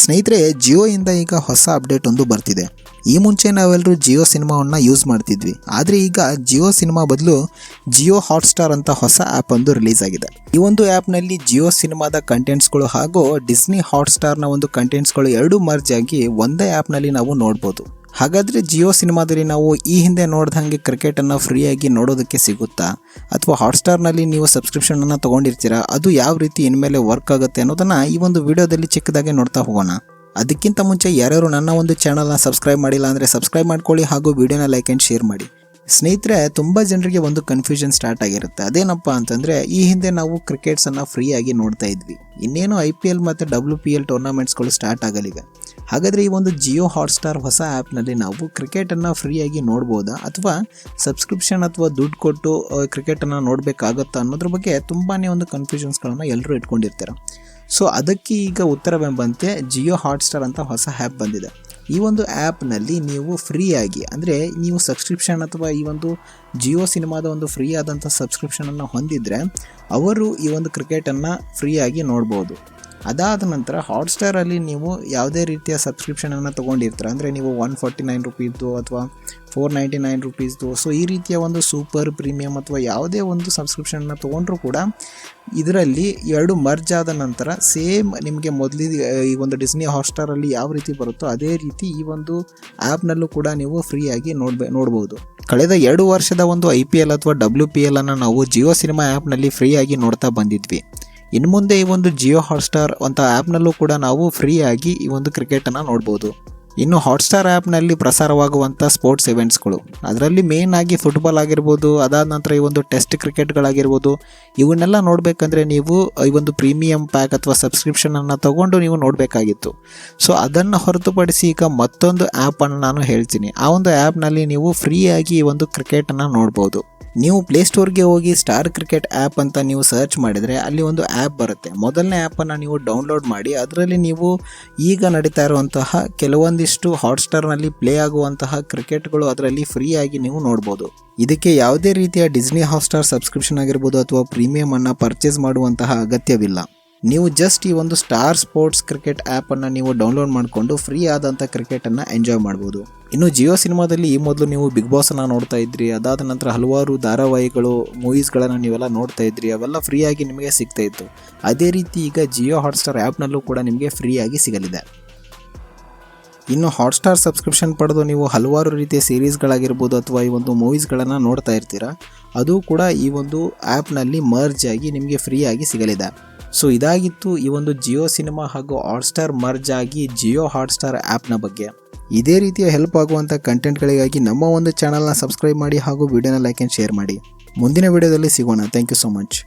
ಸ್ನೇಹಿತರೆ ಜಿಯೋಯಿಂದ ಈಗ ಹೊಸ ಅಪ್ಡೇಟ್ ಒಂದು ಬರ್ತಿದೆ. ಈ ಮುಂಚೆ ನಾವೆಲ್ಲರೂ ಜಿಯೋ ಸಿನಿಮಾವನ್ನು ಯೂಸ್ ಮಾಡ್ತಿದ್ವಿ. ಆದರೆ ಈಗ ಜಿಯೋ ಸಿನಿಮಾ ಬದಲು ಜಿಯೋ ಹಾಟ್ಸ್ಟಾರ್ ಅಂತ ಹೊಸ ಆ್ಯಪ್ ಒಂದು ರಿಲೀಸ್ ಆಗಿದೆ. ಈ ಒಂದು ಆ್ಯಪ್ನಲ್ಲಿ ಜಿಯೋ ಸಿನಿಮಾದ ಕಂಟೆಂಟ್ಸ್ಗಳು ಹಾಗೂ ಡಿಸ್ನಿ ಹಾಟ್ಸ್ಟಾರ್ನ ಒಂದು ಕಂಟೆಂಟ್ಸ್ಗಳು ಎರಡೂ ಮರ್ಜ್ ಆಗಿ ಒಂದೇ ಆ್ಯಪ್ನಲ್ಲಿ ನಾವು ನೋಡ್ಬೋದು. ಹಾಗಾದರೆ ಜಿಯೋ ಸಿನಿಮಾದಲ್ಲಿ ನಾವು ಈ ಹಿಂದೆ ನೋಡ್ದಂಗೆ ಕ್ರಿಕೆಟನ್ನು ಫ್ರೀಯಾಗಿ ನೋಡೋದಕ್ಕೆ ಸಿಗುತ್ತಾ? ಅಥವಾ ಹಾಟ್ಸ್ಟಾರ್ನಲ್ಲಿ ನೀವು ಸಬ್ಸ್ಕ್ರಿಪ್ಷನನ್ನು ತೊಗೊಂಡಿರ್ತೀರಾ? ಅದು ಯಾವ ರೀತಿ ಇನ್ಮೇಲೆ ವರ್ಕ್ ಆಗುತ್ತೆ ಅನ್ನೋದನ್ನು ಈ ಒಂದು ವಿಡಿಯೋದಲ್ಲಿ ಚಿಕ್ಕದಾಗೆ ನೋಡ್ತಾ ಹೋಗೋಣ. ಅದಕ್ಕಿಂತ ಮುಂಚೆ ಯಾರ್ಯಾರು ನನ್ನ ಒಂದು ಚಾನಲ್ನ ಸಬ್ಸ್ಕ್ರೈಬ್ ಮಾಡಿಲ್ಲ ಅಂದರೆ ಸಬ್ಸ್ಕ್ರೈಬ್ ಮಾಡ್ಕೊಳ್ಳಿ ಹಾಗೂ ವಿಡಿಯೋನ ಲೈಕ್ ಆ್ಯಂಡ್ ಶೇರ್ ಮಾಡಿ. ಸ್ನೇಹಿತರೆ, ತುಂಬ ಜನರಿಗೆ ಒಂದು ಕನ್ಫ್ಯೂಷನ್ ಸ್ಟಾರ್ಟ್ ಆಗಿರುತ್ತೆ. ಅದೇನಪ್ಪ ಅಂತಂದರೆ, ಈ ಹಿಂದೆ ನಾವು ಕ್ರಿಕೆಟ್ಸನ್ನು ಫ್ರೀಯಾಗಿ ನೋಡ್ತಾ ಇದ್ವಿ. ಇನ್ನೇನು ಐ ಪಿ ಎಲ್ ಮತ್ತು ಡಬ್ಲ್ಯೂ ಪಿ ಎಲ್ ಟೂರ್ನಾಮೆಂಟ್ಸ್ಗಳು ಸ್ಟಾರ್ಟ್ ಆಗಲಿವೆ. ಹಾಗಾದರೆ ಈ ಒಂದು ಜಿಯೋ ಹಾಟ್ಸ್ಟಾರ್ ಹೊಸ ಆ್ಯಪ್ನಲ್ಲಿ ನಾವು ಕ್ರಿಕೆಟನ್ನು ಫ್ರೀಯಾಗಿ ನೋಡ್ಬೋದಾ? ಅಥವಾ ಸಬ್ಸ್ಕ್ರಿಪ್ಷನ್ ಅಥವಾ ದುಡ್ಡು ಕೊಟ್ಟು ಕ್ರಿಕೆಟನ್ನು ನೋಡಬೇಕಾಗತ್ತಾ ಅನ್ನೋದ್ರ ಬಗ್ಗೆ ತುಂಬಾ ಒಂದು ಕನ್ಫ್ಯೂಷನ್ಸ್ಗಳನ್ನು ಎಲ್ಲರೂ ಇಟ್ಕೊಂಡಿರ್ತಾರೆ? ಸೊ ಅದಕ್ಕೆ ಈಗ ಉತ್ತರವೆಂಬಂತೆ ಜಿಯೋ ಹಾಟ್ಸ್ಟಾರ್ ಅಂತ ಹೊಸ ಆ್ಯಪ್ ಬಂದಿದೆ. ಈ ಒಂದು ಆ್ಯಪ್ನಲ್ಲಿ ನೀವು ಫ್ರೀಯಾಗಿ, ಅಂದರೆ ನೀವು ಸಬ್ಸ್ಕ್ರಿಪ್ಷನ್ ಅಥವಾ ಈ ಒಂದು ಜಿಯೋ ಸಿನಿಮಾದ ಒಂದು ಫ್ರೀ ಆದಂಥ ಸಬ್ಸ್ಕ್ರಿಪ್ಷನನ್ನು ಹೊಂದಿದರೆ, ಅವರು ಈ ಒಂದು ಕ್ರಿಕೆಟನ್ನು ಫ್ರೀಯಾಗಿ ನೋಡ್ಬೋದು. ಅದಾದ ನಂತರ ಹಾಟ್ಸ್ಟಾರಲ್ಲಿ ನೀವು ಯಾವುದೇ ರೀತಿಯ ಸಬ್ಸ್ಕ್ರಿಪ್ಷನನ್ನು ತೊಗೊಂಡಿರ್ತೀರ. ಅಂದರೆ ನೀವು ಒನ್ ಫಾರ್ಟಿ ನೈನ್ ರುಪೀಸ್ದು ಅಥವಾ ಫೋರ್ ನೈಂಟಿ ನೈನ್ ರುಪೀಸ್ದು ಸೊ ಈ ರೀತಿಯ ಒಂದು ಸೂಪರ್ ಪ್ರೀಮಿಯಮ್ ಅಥವಾ ಯಾವುದೇ ಒಂದು ಸಬ್ಸ್ಕ್ರಿಪ್ಷನ್ನ ತೊಗೊಂಡ್ರೂ ಕೂಡ ಇದರಲ್ಲಿ ಎರಡು ಮರ್ಜ್ ಆದ ನಂತರ ಸೇಮ್ ನಿಮಗೆ ಮೊದಲು ಈ ಒಂದು ಡಿಸ್ನಿ ಹಾಟ್ಸ್ಟಾರಲ್ಲಿ ಯಾವ ರೀತಿ ಬರುತ್ತೋ ಅದೇ ರೀತಿ ಈ ಒಂದು ಆ್ಯಪ್ನಲ್ಲೂ ಕೂಡ ನೀವು ಫ್ರೀಯಾಗಿ ನೋಡ್ಬೇ, ನೋಡ್ಬೋದು. ಕಳೆದ ಎರಡು ವರ್ಷದ ಒಂದು ಐ ಪಿ ಎಲ್ ಅಥವಾ ಡಬ್ಲ್ಯೂ ಪಿ ಎಲ್ ಅನ್ನು ನಾವು ಜಿಯೋ ಸಿನಿಮಾ ಆ್ಯಪ್ನಲ್ಲಿ ಫ್ರೀಯಾಗಿ ನೋಡ್ತಾ ಬಂದಿದ್ವಿ. ಇನ್ನು ಮುಂದೆ ಈ ಒಂದು ಜಿಯೋ ಹಾಟ್ಸ್ಟಾರ್ ಅಂತ ಆ್ಯಪ್ನಲ್ಲೂ ಕೂಡ ನಾವು ಫ್ರೀಯಾಗಿ ಈ ಒಂದು ಕ್ರಿಕೆಟನ್ನು ನೋಡ್ಬೋದು. ಇನ್ನು ಹಾಟ್ಸ್ಟಾರ್ ಆ್ಯಪ್ನಲ್ಲಿ ಪ್ರಸಾರವಾಗುವಂಥ ಸ್ಪೋರ್ಟ್ಸ್ ಇವೆಂಟ್ಸ್ಗಳು ಅದರಲ್ಲಿ ಮೇನ್ ಆಗಿ ಫುಟ್ಬಾಲ್ ಆಗಿರ್ಬೋದು, ಅದಾದ ನಂತರ ಈ ಒಂದು ಟೆಸ್ಟ್ ಕ್ರಿಕೆಟ್ಗಳಾಗಿರ್ಬೋದು ಇವನ್ನೆಲ್ಲ ನೋಡಬೇಕಂದ್ರೆ ನೀವು ಈ ಒಂದು ಪ್ರೀಮಿಯಂ ಪ್ಯಾಕ್ ಅಥವಾ ಸಬ್ಸ್ಕ್ರಿಪ್ಷನನ್ನು ತಗೊಂಡು ನೀವು ನೋಡಬೇಕಾಗಿತ್ತು. ಸೊ ಅದನ್ನು ಹೊರತುಪಡಿಸಿ ಈಗ ಮತ್ತೊಂದು ಆ್ಯಪನ್ನು ನಾನು ಹೇಳ್ತೀನಿ. ಆ ಒಂದು ಆ್ಯಪ್ನಲ್ಲಿ ನೀವು ಫ್ರೀಯಾಗಿ ಈ ಒಂದು ಕ್ರಿಕೆಟನ್ನು ನೋಡ್ಬೋದು. ನೀವು ಪ್ಲೇಸ್ಟೋರ್ಗೆ ಹೋಗಿ ಸ್ಟಾರ್ ಕ್ರಿಕೆಟ್ ಆ್ಯಪ್ ಅಂತ ನೀವು ಸರ್ಚ್ ಮಾಡಿದರೆ ಅಲ್ಲಿ ಒಂದು ಆ್ಯಪ್ ಬರುತ್ತೆ. ಮೊದಲನೇ ಆ್ಯಪನ್ನು ನೀವು ಡೌನ್ಲೋಡ್ ಮಾಡಿ, ಅದರಲ್ಲಿ ನೀವು ಈಗ ನಡೀತಾ ಇರುವಂತಹ ಕೆಲವೊಂದಿಷ್ಟು ಹಾಟ್ಸ್ಟಾರ್ನಲ್ಲಿ ಪ್ಲೇ ಆಗುವಂತಹ ಕ್ರಿಕೆಟ್ಗಳು ಅದರಲ್ಲಿ ಫ್ರೀಯಾಗಿ ನೀವು ನೋಡ್ಬೋದು. ಇದಕ್ಕೆ ಯಾವುದೇ ರೀತಿಯ ಡಿಸ್ನಿ ಹಾಟ್ಸ್ಟಾರ್ ಸಬ್ಸ್ಕ್ರಿಪ್ಷನ್ ಆಗಿರ್ಬೋದು ಅಥವಾ ಪ್ರೀಮಿಯಮನ್ನು ಪರ್ಚೇಸ್ ಮಾಡುವಂತಹ ಅಗತ್ಯವಿಲ್ಲ. ನೀವು ಜಸ್ಟ್ ಈ ಒಂದು ಸ್ಟಾರ್ ಸ್ಪೋರ್ಟ್ಸ್ ಕ್ರಿಕೆಟ್ ಆ್ಯಪನ್ನು ನೀವು ಡೌನ್ಲೋಡ್ ಮಾಡಿಕೊಂಡು ಫ್ರೀ ಆದಂಥ ಕ್ರಿಕೆಟನ್ನು ಎಂಜಾಯ್ ಮಾಡ್ಬೋದು. ಇನ್ನು ಜಿಯೋ ಸಿನಿಮಾದಲ್ಲಿ ಈ ಮೊದಲು ನೀವು ಬಿಗ್ ಬಾಸನ್ನು ನೋಡ್ತಾ ಇದ್ರಿ, ಅದಾದ ನಂತರ ಹಲವಾರು ಧಾರಾವಾಹಿಗಳು ಮೂವೀಸ್ಗಳನ್ನು ನೀವೆಲ್ಲ ನೋಡ್ತಾ ಇದ್ರಿ, ಅವೆಲ್ಲ ಫ್ರೀಯಾಗಿ ನಿಮಗೆ ಸಿಗ್ತಾ ಇತ್ತು. ಅದೇ ರೀತಿ ಈಗ ಜಿಯೋ ಹಾಟ್ಸ್ಟಾರ್ ಆ್ಯಪ್ನಲ್ಲೂ ಕೂಡ ನಿಮಗೆ ಫ್ರೀಯಾಗಿ ಸಿಗಲಿದೆ. ಇನ್ನು ಹಾಟ್ಸ್ಟಾರ್ ಸಬ್ಸ್ಕ್ರಿಪ್ಷನ್ ಪಡೆದು ನೀವು ಹಲವಾರು ರೀತಿಯ ಸೀರೀಸ್ಗಳಾಗಿರ್ಬೋದು ಅಥವಾ ಈ ಒಂದು ಮೂವೀಸ್ಗಳನ್ನು ನೋಡ್ತಾ ಇರ್ತೀರಾ, ಅದು ಕೂಡ ಈ ಒಂದು ಆ್ಯಪ್ನಲ್ಲಿ ಮರ್ಜ್ ಆಗಿ ನಿಮಗೆ ಫ್ರೀಯಾಗಿ ಸಿಗಲಿದೆ. ಸೊ ಇದಾಗಿತ್ತು ಈ ಒಂದು ಜಿಯೋ ಸಿನಿಮಾ ಹಾಗೂ ಹಾಟ್ಸ್ಟಾರ್ ಮರ್ಜ್ ಆಗಿ ಜಿಯೋ ಹಾಟ್ಸ್ಟಾರ್ ಆ್ಯಪ್ನ ಬಗ್ಗೆ. ಇದೇ ರೀತಿಯ ಹೆಲ್ಪ್ ಆಗುವಂಥ ಕಂಟೆಂಟ್ಗಳಿಗಾಗಿ ನಮ್ಮ ಒಂದು ಚಾನಲ್ನ ಸಬ್ಸ್ಕ್ರೈಬ್ ಮಾಡಿ ಹಾಗೂ ವಿಡಿಯೋನ ಲೈಕ್ ಆ್ಯಂಡ್ ಶೇರ್ ಮಾಡಿ. ಮುಂದಿನ ವಿಡಿಯೋದಲ್ಲಿ ಸಿಗೋಣ. Thank you so much